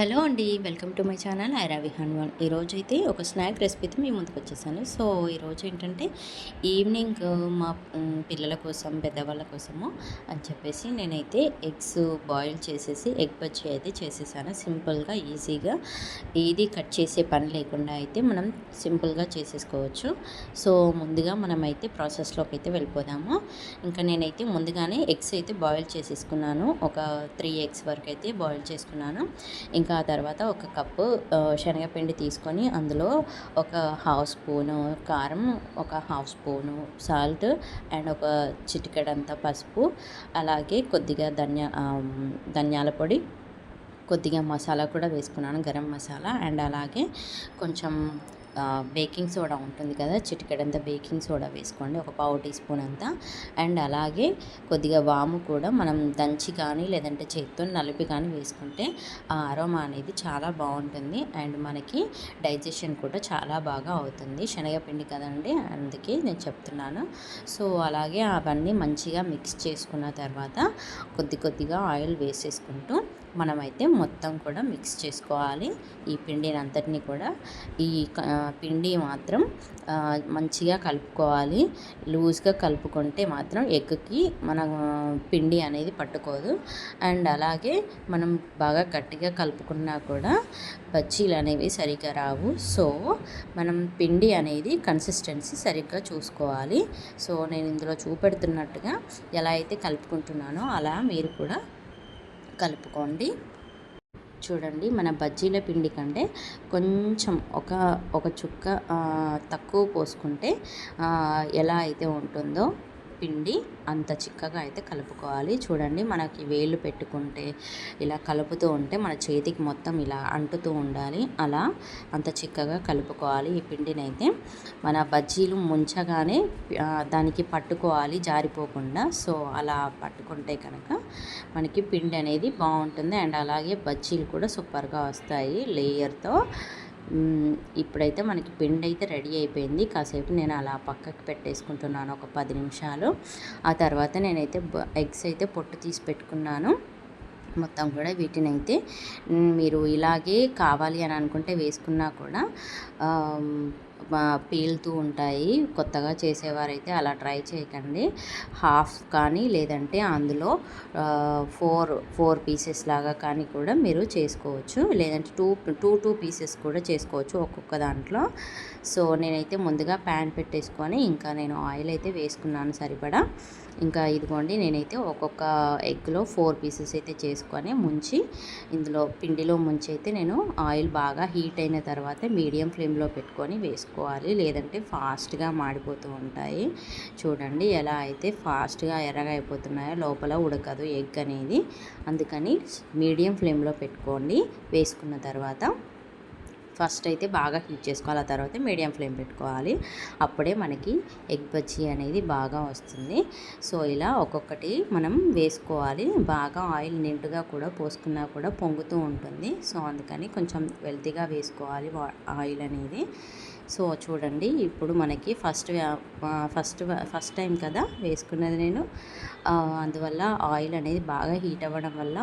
Hello అండి welcome to my channel Aira Vihaan one ఈరోజు అయితే ఒక స్నాక్ రెసిపీతో మీ ముందుకు వచ్చేసాను. సో ఈరోజు ఏంటంటే ఈవినింగ్ మా పిల్లల కోసం పెద్దవాళ్ళ కోసము అని చెప్పేసి నేనైతే ఎగ్స్ బాయిల్ చేసేసి ఎగ్ బజ్జీ అయితే చేసేసాను. సింపుల్గా ఈజీగా. ఇది కట్ చేసే పని లేకుండా అయితే మనం సింపుల్గా చేసేసుకోవచ్చు. సో ముందుగా మనమైతే ప్రాసెస్లోకి అయితే వెళ్ళిపోదాము. ఇంకా నేనైతే ముందుగానే ఎగ్స్ అయితే బాయిల్ చేసేసుకున్నాను. ఒక త్రీ ఎగ్స్ వరకు అయితే బాయిల్ చేసుకున్నాను. ఇంకా ఆ తర్వాత ఒక కప్పు శనగపిండి తీసుకొని అందులో ఒక హాఫ్ స్పూను కారం ఒక హాఫ్ స్పూను సాల్ట్ అండ్ ఒక చిటికెడంత పసుపు అలాగే కొద్దిగా ధనియా ధనియాల పొడి కొద్దిగా మసాలా కూడా వేసుకున్నాను గరం మసాలా అండ్ అలాగే కొంచెం బేకింగ్ సోడా ఉంటుంది కదా చిటికెడంత బేకింగ్ సోడా వేసుకోండి ఒక పావు టీ స్పూన్ అంతా. అండ్ అలాగే కొద్దిగా వాము కూడా మనం దంచి కానీ లేదంటే చేత్తో నలిపి కానీ వేసుకుంటే ఆ అరోమా అనేది చాలా బాగుంటుంది. అండ్ మనకి డైజెషన్ కూడా చాలా బాగా అవుతుంది. శనగపిండి కదండి అందుకే నేను చెప్తున్నాను. సో అలాగే అవన్నీ మంచిగా మిక్స్ చేసుకున్న తర్వాత కొద్ది కొద్దిగా ఆయిల్ వేసేసుకుంటూ మనమైతే మొత్తం కూడా మిక్స్ చేసుకోవాలి. ఈ పిండిని అంతటినీ కూడా ఈ క- పిండి మాత్రం మంచిగా కలుపుకోవాలి. లూజ్గా కలుపుకుంటే మాత్రం ఎగ్కి మన పిండి అనేది పట్టుకోదు. అండ్ అలాగే మనం బాగా గట్టిగా కలుపుకున్నా కూడా బజ్జీలు అనేవి సరిగ్గా రావు. సో మనం పిండి అనేది కన్సిస్టెన్సీ సరిగ్గా చూసుకోవాలి. సో నేను ఇందులో చూపెడుతున్నట్టుగా ఎలా అయితే కలుపుకుంటున్నానో అలా మీరు కూడా కలుపుకోండి. చూడండి మన బజ్జీల పిండి కంటే కొంచెం ఒక ఒక చుక్క తక్కువ పోసుకుంటే ఎలా అయితే ఉంటుందో పిండి అంత చిక్కగా అయితే కలుపుకోవాలి. చూడండి మనకి వేళ్ళు పెట్టుకుంటే ఇలా కలుపుతూ ఉంటే మన చేతికి మొత్తం ఇలా అంటుతూ ఉండాలి. అలా అంత చిక్కగా కలుపుకోవాలి ఈ పిండిని అయితే మన బజ్జీలు ముంచగానే దానికి పట్టుకోవాలి జారిపోకుండా. సో అలా పట్టుకుంటే కనుక మనకి పిండి అనేది బాగుంటుంది. అండ్ అలాగే బజ్జీలు కూడా సూపర్గా వస్తాయి లేయర్తో. ఇప్పుడైతే మనకి పిండి అయితే రెడీ అయిపోయింది. కాసేపు నేను అలా పక్కకి పెట్టేసుకుంటున్నాను ఒక పది నిమిషాలు. ఆ తర్వాత నేనైతే ఎగ్స్ అయితే పొట్టు తీసి పెట్టుకున్నాను. మొత్తం కూడా వీటిని అయితే మీరు ఇలాగే కావాలి అని అనుకుంటే వేసుకున్నా కూడా పీల్తూ ఉంటాయి. కొత్తగా చేసేవారైతే అలా ట్రై చేయకండి. హాఫ్ కానీ లేదంటే అందులో ఫోర్ ఫోర్ పీసెస్ లాగా కానీ కూడా మీరు చేసుకోవచ్చు. లేదంటే టూ టూ టూ పీసెస్ కూడా చేసుకోవచ్చు ఒక్కొక్క దాంట్లో. సో నేనైతే ముందుగా ప్యాన్ పెట్టేసుకొని ఇంకా నేను ఆయిల్ అయితే వేసుకున్నాను సరిపడా. ఇంకా ఇదిగోండి నేనైతే ఒక్కొక్క ఎగ్లో ఫోర్ పీసెస్ అయితే చేసుకొని ముంచి ఇందులో పిండిలో ముంచి అయితే నేను ఆయిల్ బాగా హీట్ అయిన తర్వాత మీడియం ఫ్లేమ్లో పెట్టుకొని వేసుకోవాలి లేదంటే ఫాస్ట్గా మాడిపోతూ ఉంటాయి. చూడండి ఎలా అయితే ఫాస్ట్గా ఎర్రగా అయిపోతున్నాయో లోపల ఉడకదు ఎగ్ అనేది. అందుకని మీడియం ఫ్లేమ్లో పెట్టుకోండి. వేసుకున్న తర్వాత ఫస్ట్ అయితే బాగా హీట్ చేసుకోవాలి. ఆ తర్వాత మీడియం ఫ్లేమ్ పెట్టుకోవాలి. అప్పుడే మనకి ఎగ్ బజ్జీ అనేది బాగా వస్తుంది. సో ఇలా ఒక్కొక్కటి మనం వేసుకోవాలి. బాగా ఆయిల్ నిండుగా కూడా పోసుకున్నా కూడా పొంగుతూ ఉంటుంది. సో అందుకని కొంచెం వెల్తీగా వేసుకోవాలి వా- ఆయిల్ అనేది. సో చూడండి ఇప్పుడు మనకి ఫస్ట్ ఫస్ట్ ఫస్ట్ టైం కదా వేసుకున్నది నేను. అందువల్ల ఆయిల్ అనేది బాగా హీట్ అవ్వడం వల్ల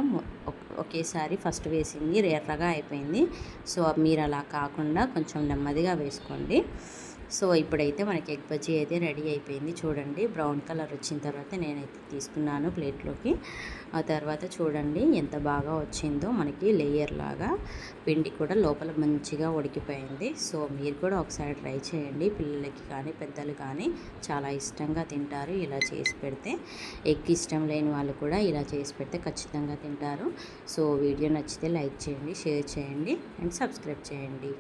ఒకేసారి ఫస్ట్ వేసింది ఎర్రగా అయిపోయింది. సో మీరు అలా కాకుండా కొంచెం నెమ్మదిగా వేసుకోండి. సో ఇప్పుడైతే మనకి ఎగ్ బజ్జీ అయితే రెడీ అయిపోయింది. చూడండి బ్రౌన్ కలర్ వచ్చిన తర్వాత నేనైతే తీసుకున్నాను ప్లేట్లోకి. ఆ తర్వాత చూడండి ఎంత బాగా వచ్చిందో మనకి లేయర్ లాగా. పిండి కూడా లోపల మంచిగా ఉడికిపోయింది. సో మీరు కూడా ఒకసారి ట్రై చేయండి. పిల్లలకి కానీ పెద్దలు కానీ చాలా ఇష్టంగా తింటారు ఇలా చేసి పెడితే. ఎగ్ ఇష్టం లేని వాళ్ళు కూడా ఇలా చేసి పెడితే ఖచ్చితంగా తింటారు. సో వీడియో నచ్చితే లైక్ చేయండి షేర్ చేయండి అండ్ సబ్స్క్రైబ్ చేయండి.